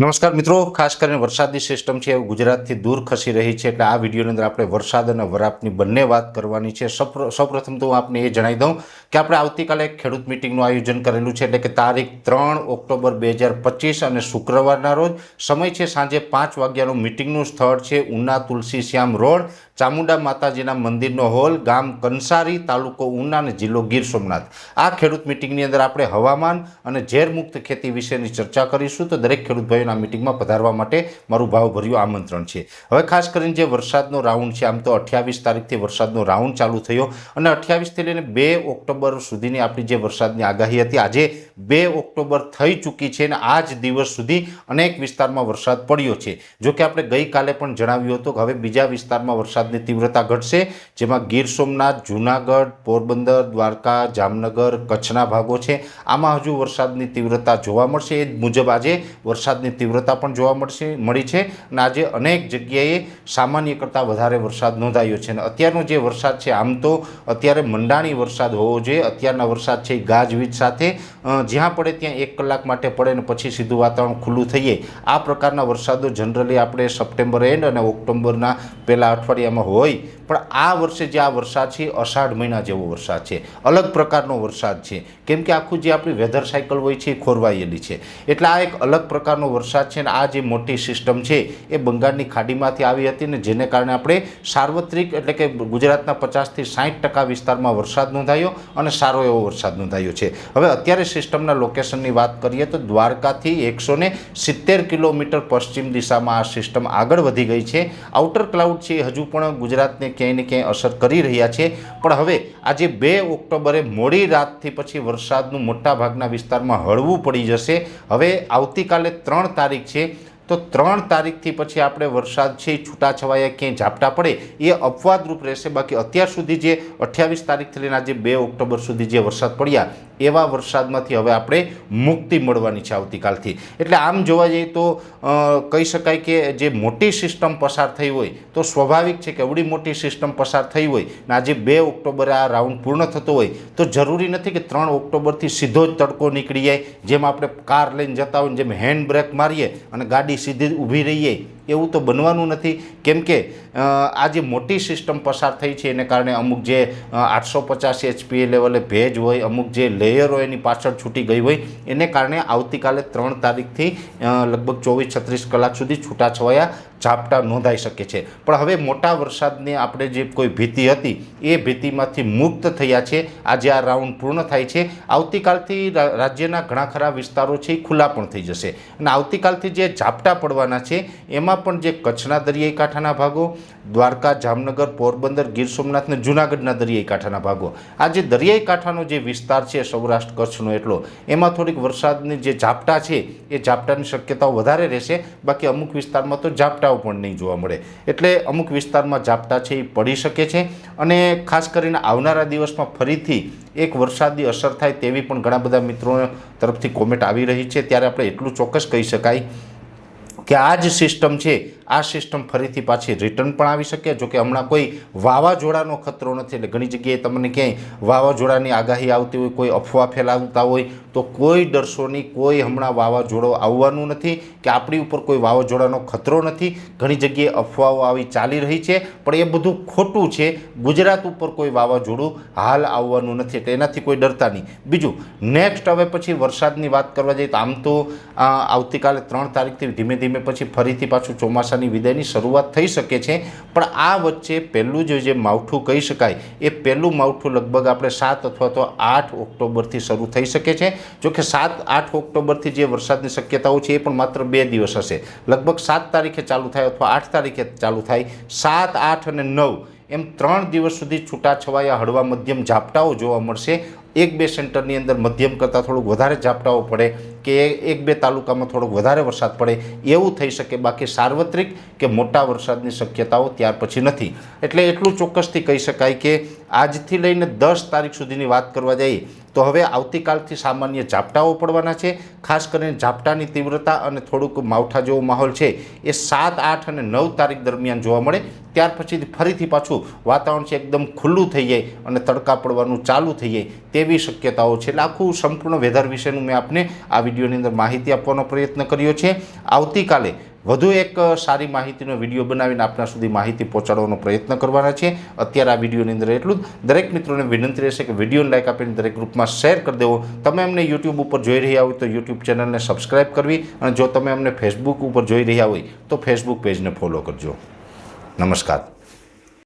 નમસ્કાર મિત્રો, ખાસ કરીને વરસાદની સિસ્ટમ છે ગુજરાતથી દૂર ખસી રહી છે, એટલે આ વિડીયોની અંદર આપણે વરસાદ અને વરાપની બંને વાત કરવાની છે. સૌપ્ર- સૌપ્રથમ તો હું આપને એ જણાવી દઉં કે આપણે આવતીકાલે એક ખેડૂત મિટિંગનું આયોજન કરેલું છે, એટલે કે તારીખ ત્રણ ઓક્ટોબર બે હજાર પચીસ અને શુક્રવારના રોજ. સમય છે સાંજે પાંચ વાગ્યાનું મિટિંગનું સ્થળ છે ઉના તુલસી શ્યામ રોડ. ચામુંડા માતાજીના મંદિરનો હોલ, ગામ કંસારી, તાલુકો ઉના અને જિલ્લો ગીર સોમનાથ. આ ખેડૂત મિટિંગની અંદર આપણે હવામાન અને ઝેરમુક્ત ખેતી વિશેની ચર્ચા કરીશું. તો દરેક ખેડૂત ભાઈઓના મિટિંગમાં પધારવા માટે મારું ભાવભર્યું આમંત્રણ છે. હવે ખાસ કરીને જે વરસાદનો રાઉન્ડ છે, આમ તો અઠ્યાવીસ તારીખથી વરસાદનો રાઉન્ડ ચાલુ થયો અને અઠ્યાવીસથી લઈને બે ઓક્ટોબર સુધીની આપણી જે વરસાદની આગાહી હતી, આજે બે ઓક્ટોબર થઈ ચૂકી છે અને આ જ દિવસ સુધી અનેક વિસ્તારમાં વરસાદ પડ્યો છે. જોકે આપણે ગઈકાલે પણ જણાવ્યું હતું કે હવે બીજા વિસ્તારમાં વરસાદની તીવ્રતા ઘટશે, જેમાં ગીર સોમનાથ, જૂનાગઢ, પોરબંદર, દ્વારકા, જામનગર, કચ્છના ભાગો છે. આમાં હજુ વરસાદની તીવ્રતા જોવા મળશે. એ મુજબ આજે વરસાદની તીવ્રતા પણ જોવા મળશે, મળી છે. અને આજે અનેક જગ્યાએ સામાન્ય કરતાં વધારે વરસાદ નોંધાયો છે. અને અત્યારનો જે વરસાદ છે, આમ તો અત્યારે મંડાણી વરસાદ હોવો જોઈએ. અત્યારના વરસાદ છે ગાજવીજ સાથે. જ્યાં પડે ત્યાં એક કલાક માટે પડે ને પછી સીધું વાતાવરણ ખુલ્લું થઈએ. આ પ્રકારના વરસાદો જનરલી આપણે સપ્ટેમ્બર એન્ડ અને ઓક્ટોબરના પહેલા અઠવાડિયામાં હોય, પણ આ વર્ષે જે આ વરસાદ છે અષાઢ મહિના જેવો વરસાદ છે. અલગ પ્રકારનો વરસાદ છે. કેમ કે આખું જે આપણી વેધર સાયકલ હોય છે, એ ખોરવાયેલી છે. એટલે આ એક અલગ પ્રકારનો વરસાદ છે ને આ જે મોટી સિસ્ટમ છે, એ બંગાળની ખાડીમાંથી આવી હતી ને જેને કારણે આપણે સાર્વત્રિક એટલે કે ગુજરાતના પચાસથી સાઠ ટકા વિસ્તારમાં વરસાદ નોંધાયો અને સારો એવો વરસાદ નોંધાયો છે. હવે અત્યારે સિસ્ટમના લોકેશનની વાત કરીએ તો દ્વારકાથી એકસો સિત્તેર કિલોમીટર પશ્ચિમ દિશામાં આ સિસ્ટમ આગળ વધી ગઈ છે. આઉટર ક્લાઉડ છે એ હજુ પણ ગુજરાતને ક્યાંય ને ક્યાંય અસર કરી રહ્યા છે. પણ હવે આજે બે ઓક્ટોબરે મોડી રાતથી પછી વરસાદનું મોટાભાગના વિસ્તારમાં હળવું પડી જશે. હવે આવતીકાલે ત્રણ તારીખ છે. તો ત્રણ તારીખથી પછી આપણે વરસાદ છે, એ છૂટાછવાયા ક્યાંય ઝાપટા પડે, એ અપવાદરૂપ રહેશે. બાકી અત્યાર સુધી જે અઠ્યાવીસ તારીખથી લઈને આજે બે ઓક્ટોબર સુધી જે વરસાદ પડ્યા, એવા વરસાદમાંથી હવે આપણે મુક્તિ મળવાની છે આવતીકાલથી. એટલે આમ જોવા જઈએ તો કહી શકાય કે જે મોટી સિસ્ટમ પસાર થઈ હોય, તો સ્વાભાવિક છે કે એવડી મોટી સિસ્ટમ પસાર થઈ હોય ને આજે બે ઓક્ટોબરે આ રાઉન્ડ પૂર્ણ થતો હોય, તો જરૂરી નથી કે ત્રણ ઓક્ટોબરથી સીધો જ તડકો નીકળી જાય, જેમ આપણે કાર લઈને જતા હોય જેમ હેન્ડ બ્રેક મારીએ અને ગાડી સીધી ઊભી રહીએ, એવું તો બનવાનું નથી. કેમ કે આ જે મોટી સિસ્ટમ પસાર થઈ છે, એને કારણે અમુક જે આઠસો પચાસ એચપીએ લેવલે ભેજ હોય, અમુક જે લેયરો એની પાછળ છૂટી ગઈ હોય, એને કારણે આવતીકાલે ત્રણ તારીખથી લગભગ ચોવીસ છત્રીસ કલાક સુધી છૂટાછવાયા ઝાપટા નોંધાઈ શકે છે. પણ હવે મોટા વરસાદની આપણે જે કોઈ ભીતિ હતી, એ ભીતિમાંથી મુક્ત થયા છે. આજે આ રાઉન્ડ પૂર્ણ થાય છે. આવતીકાલથી રાજ્યના ઘણા ખરા વિસ્તારો છે એ ખુલ્લા પણ થઈ જશે. અને આવતીકાલથી જે ઝાપટા પડવાના છે, એમાં પણ જે કચ્છના દરિયાઈ કાંઠાના ભાગો, દ્વારકા, જામનગર, પોરબંદર, ગીર સોમનાથ અને જૂનાગઢના દરિયાઈ કાંઠાના ભાગો. આ જે દરિયાઈ કાંઠાનો જે વિસ્તાર છે સૌરાષ્ટ્ર કચ્છનો એટલો, એમાં થોડીક વરસાદની જે ઝાપટા છે, એ ઝાપટાની શક્યતાઓ વધારે રહેશે. બાકી અમુક વિસ્તારમાં તો ઝાપટાઓ પણ નહીં જોવા મળે. એટલે અમુક વિસ્તારમાં ઝાપટા છે, એ પડી શકે છે અને ખાસ કરીને આવનારા દિવસમાં ફરીથી એક વરસાદની અસર થાય તેવી પણ ઘણા બધા મિત્રો તરફથી કોમેન્ટ આવી રહી છે. ત્યારે આપણે એટલું ચોક્કસ કહી શકાય કે આ જ સિસ્ટમ છે, આ સિસ્ટમ ફરીથી પાછી રિટર્ન પણ આવી શકે. જો કે હમણાં કોઈ વાવાઝોડાનો ખતરો નથી. એટલે ઘણી જગ્યાએ તમને ક્યાંય વાવાઝોડાની આગાહી આવતી હોય, કોઈ અફવા ફેલાવતા હોય તો કોઈ ડરશો કોઈ હમણાં વાવાઝોડો આવવાનું નથી કે આપણી ઉપર કોઈ વાવાઝોડાનો ખતરો નથી. ઘણી જગ્યાએ અફવાઓ આવી ચાલી રહી છે, પણ એ બધું ખોટું છે. ગુજરાત ઉપર કોઈ વાવાઝોડું હાલ આવવાનું નથી, એટલે એનાથી કોઈ ડરતા નહીં. બીજું નેક્સ્ટ હવે પછી વરસાદની વાત કરવા જઈએ તો આમ તો આવતીકાલે ત્રણ તારીખથી ધીમે ધીમે પછી ફરીથી પાછું ચોમાસાની વિદાયની શરૂઆત થઈ શકે છે. પણ આ વચ્ચે પહેલું જે જે માવઠું કહી શકાય, એ પહેલું માવઠું લગભગ આપણે સાત અથવા તો આઠ ઓક્ટોબરથી શરૂ થઈ શકે છે. જો કે સાત, આઠ ઓક્ટોબરથી જે વરસાદની શક્યતાઓ છે એ પણ માત્ર બે દિવસ હશે. લગભગ સાત તારીખે ચાલુ થાય અથવા આઠ તારીખે ચાલુ થાય. સાત, આઠ અને નવ એમ ત્રણ દિવસ સુધી છૂટાછવાયા હળવા મધ્યમ ઝાપટાઓ જોવા મળશે. એક, બે સેન્ટરની અંદર મધ્યમ કરતાં થોડુંક વધારે ઝાપટાઓ પડે કે એક, બે તાલુકામાં થોડોક વધારે વરસાદ પડે. એવું થઈ શકે. બાકી સાર્વત્રિક કે મોટા વરસાદની શક્યતાઓ ત્યાર પછી નથી. એટલે એટલું ચોક્કસથી કહી શકાય કે આજથી લઈને દસ તારીખ સુધીની વાત કરવા જઈએ તો હવે આવતીકાલથી સામાન્ય ઝાપટાઓ પડવાના છે. ખાસ કરીને ઝાપટાની તીવ્રતા અને થોડુંક માવઠા જેવો માહોલ છે એ સાત, આઠ અને નવ તારીખ દરમિયાન જોવા મળે. ત્યાર પછી ફરીથી પાછું વાતાવરણ છે એકદમ ખુલ્લું થઈ જાય અને તડકા પડવાનું ચાલુ થઈ જાય તેવી શક્યતાઓ છે. એટલે આખું સંપૂર્ણ વેધર વિશેનું મેં આપને આ વિડીયોની અંદર માહિતી આપવાનો પ્રયત્ન કર્યો છે. આવતીકાલે વધુ એક સારી માહિતીનો વીડિયો બનાવીને આપના સુધી માહિતી પહોંચાડવાનો પ્રયત્ન કરવાના છે. અત્યારે આ વિડીયોની અંદર એટલું જ. દરેક મિત્રોને વિનંતી રહેશે કે વિડીયોને લાઈક આપીને દરેક ગ્રુપમાં શેર કરી દેવો. તમે અમને યુટ્યુબ ઉપર જોઈ રહ્યા હોય તો યુટ્યુબ ચેનલને સબસ્ક્રાઈબ કરવી અને જો તમે અમને ફેસબુક ઉપર જોઈ રહ્યા હોય તો ફેસબુક પેજને ફોલો કરજો. નમસ્કાર.